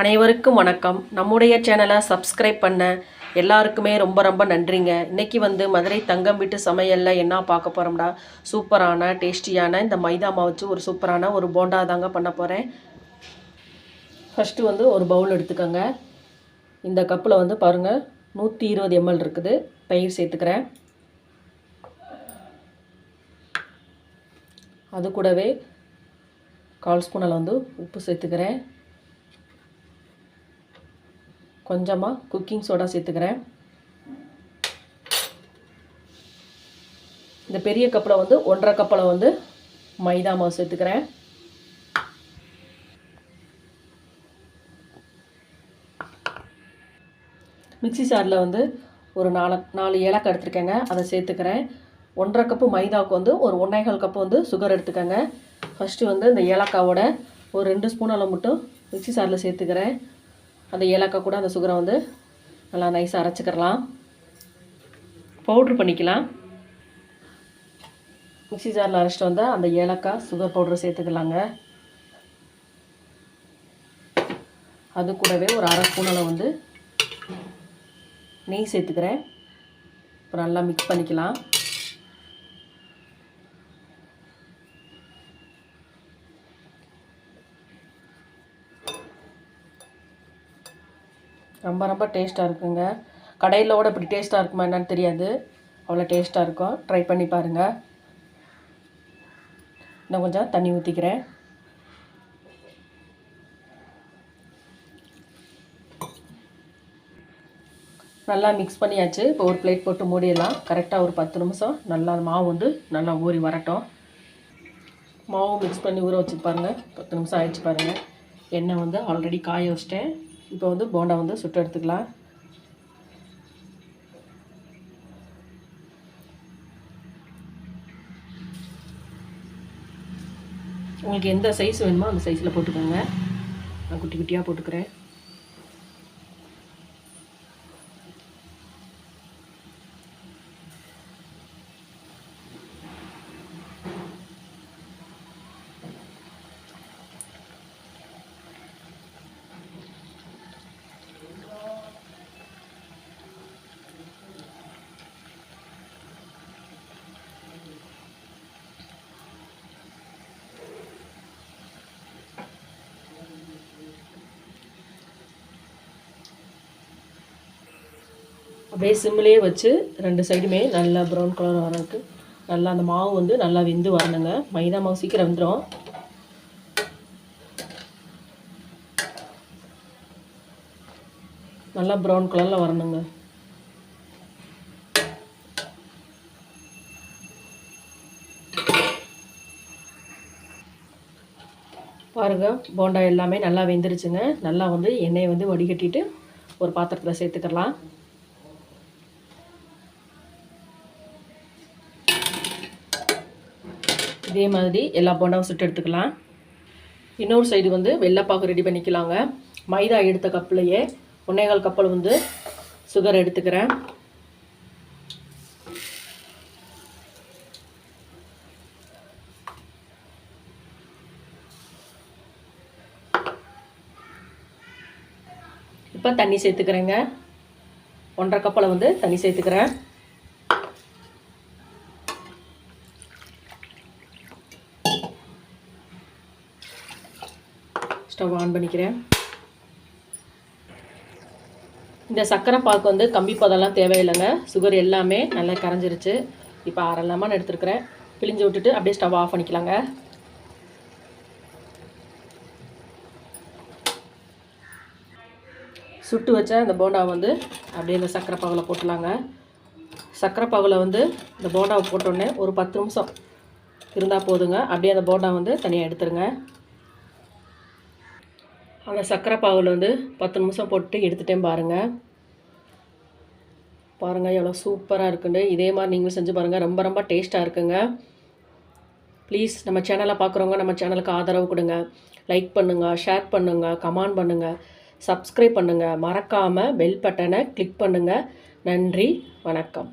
அனைவருக்கும் வணக்கம். நம்முடைய சேனலை சப்ஸ்கிரைப் பண்ண எல்லாருக்குமே ரொம்ப ரொம்ப நன்றிங்க. இன்றைக்கி வந்து மதுரை தங்கம் வீட்டு சமையலில் என்ன பார்க்க போகிறோம்டா சூப்பரான டேஸ்டியான இந்த மைதா மாவு வச்சு ஒரு சூப்பரான ஒரு போண்டா தாங்க பண்ண போகிறேன் ஃபஸ்ட்டு வந்து ஒரு பவுல் எடுத்துக்கோங்க. இந்த கப்பில் வந்து பாருங்கள் நூற்றி இருபது எம்எல் இருக்குது. பயிர் சேர்த்துக்கிறேன். அது கூடவே கால் ஸ்பூனில் வந்து உப்பு சேர்த்துக்கிறேன். கொஞ்சமாக குக்கிங் சோடா சேர்த்துக்கிறேன். இந்த பெரிய கப்பில் வந்து ஒன்றரை கப்பில் வந்து மைதா மாவு சேர்த்துக்கிறேன். மிக்ஸி சாரில் வந்து ஒரு நாலு நாலு ஏலக்காய் எடுத்துருக்கேங்க. அதை சேர்த்துக்கிறேன். ஒன்றரை கப்பு மைதாவுக்கு வந்து ஒரு ஒன்றேகால் கப்பு வந்து சுகர் எடுத்துக்கோங்க. ஃபஸ்ட்டு வந்து இந்த ஏலக்காவோட ஒரு ரெண்டு ஸ்பூன் அளவு மட்டும் மிக்ஸி சாரில் சேர்த்துக்கிறேன். அந்த ஏலக்காய் கூட அந்த சுகரை வந்து நல்லா நைஸாக அரைச்சிக்கிறலாம். பவுட்ரு பண்ணிக்கலாம். மிக்சி ஜாரில் அரைச்சிட்டு வந்தால் அந்த ஏலக்காய் சுகர் பவுட்ரு சேர்த்துக்கலாங்க. அது கூடவே ஒரு அரை ஸ்பூன் வந்து நெய் சேர்த்துக்கிறேன். இப்போ நல்லா மிக்ஸ் பண்ணிக்கலாம். ரொம்ப ரொம்ப டேஸ்ட்டாக இருக்குங்க. கடையில் கூட இப்படி டேஸ்ட்டாக இருக்குமா என்னன்னு தெரியாது. அவ்வளோ டேஸ்ட்டாக இருக்கும். ட்ரை பண்ணி பாருங்கள் இன்னும் கொஞ்சம் தண்ணி ஊற்றிக்கிறேன் நல்லா மிக்ஸ் பண்ணியாச்சு. இப்போ ஒரு பிளேட் போட்டு மூடிடலாம். கரெக்டாக ஒரு பத்து நிமிஷம். நல்லா மாவு வந்து நல்லா ஊறி வரட்டும். மாவு மிக்ஸ் பண்ணி ஊற வச்சு பாருங்கள் பத்து நிமிஷம் ஆயிடுச்சு பாருங்கள் எண்ணெய் வந்து ஆல்ரெடி காய வச்சிட்டேன். இப்போ வந்து போண்டா வந்து சுட்டு எடுத்துக்கலாம். உங்களுக்கு எந்த சைஸ் வேணுமோ அந்த சைஸில் போட்டுக்கோங்க. நான் குட்டி குட்டியாக போட்டுக்கிறேன். அப்படியே சிம்மிலே வச்சு ரெண்டு சைடுமே நல்லா ப்ரௌன் கலர் வரக்கு நல்லா அந்த மாவு வந்து நல்லா வெந்து வரணுங்க. மைதா மாவு சீக்கிரம் வந்துடும் நல்லா ப்ரௌன் கலரில் வரணுங்க. பாருங்கள் போண்டா எல்லாமே நல்லா வெந்துருச்சுங்க. நல்லா வந்து எண்ணெயை வந்து வடிகட்டிட்டு ஒரு பாத்திரத்தில் சேர்த்துக்கலாம். இதே மாதிரி எல்லா போண்டாவும் சுட்டு எடுத்துக்கலாம். இன்னொரு சைடு வந்து வெள்ளைப்பாகு ரெடி பண்ணிக்கலாங்க. மைதா எடுத்த கப்லையே ஒன்னேகால் கப்பில் வந்து சுகர் எடுத்துக்கிறேன். இப்போ தண்ணி சேர்த்துக்கிறேங்க. ஒன்றரை கப்பில் வந்து தண்ணி சேர்த்துக்கிறேன். ஸ்டவ் ஆன் பண்ணிக்கிறேன். இந்த சர்க்கரை பாக்கு வந்து கம்பி பதெல்லாம் தேவையில்லைங்க. சுகர் எல்லாமே நல்லா கரைஞ்சிருச்சு. இப்போ அரை லெமன் எடுத்துருக்கிறேன். பிழிஞ்சு விட்டுட்டு அப்படியே ஸ்டவ் ஆஃப் பண்ணிக்கலாங்க. சுட்டு வச்ச இந்த போண்டாவை வந்து அப்படியே இந்த சர்க்கரை பாகில் போட்டுலாங்க. சர்க்கரை பாகில் வந்து இந்த போண்டாவை போட்டோடனே ஒரு பத்து நிமிஷம் இருந்தால் போதுங்க. அப்படியே அந்த போண்டா வந்து தனியாக எடுத்துருங்க. அந்த சர்க்கரை பாவில் வந்து பத்து நிமிஷம் போட்டு எடுத்துட்டேன் பாருங்கள் பாருங்கள் எவ்வளோ சூப்பராக இருக்குண்டு. இதே மாதிரி நீங்களும் செஞ்சு பாருங்கள் ரொம்ப ரொம்ப டேஸ்ட்டாக இருக்குங்க. ப்ளீஸ் நம்ம சேனலை பார்க்குறவங்க நம்ம சேனலுக்கு ஆதரவு கொடுங்க. லைக் பண்ணுங்கள் ஷேர் பண்ணுங்கள் கமெண்ட் பண்ணுங்கள் சப்ஸ்கிரைப் பண்ணுங்கள் மறக்காமல் பெல் பட்டனை கிளிக் பண்ணுங்கள் நன்றி வணக்கம்.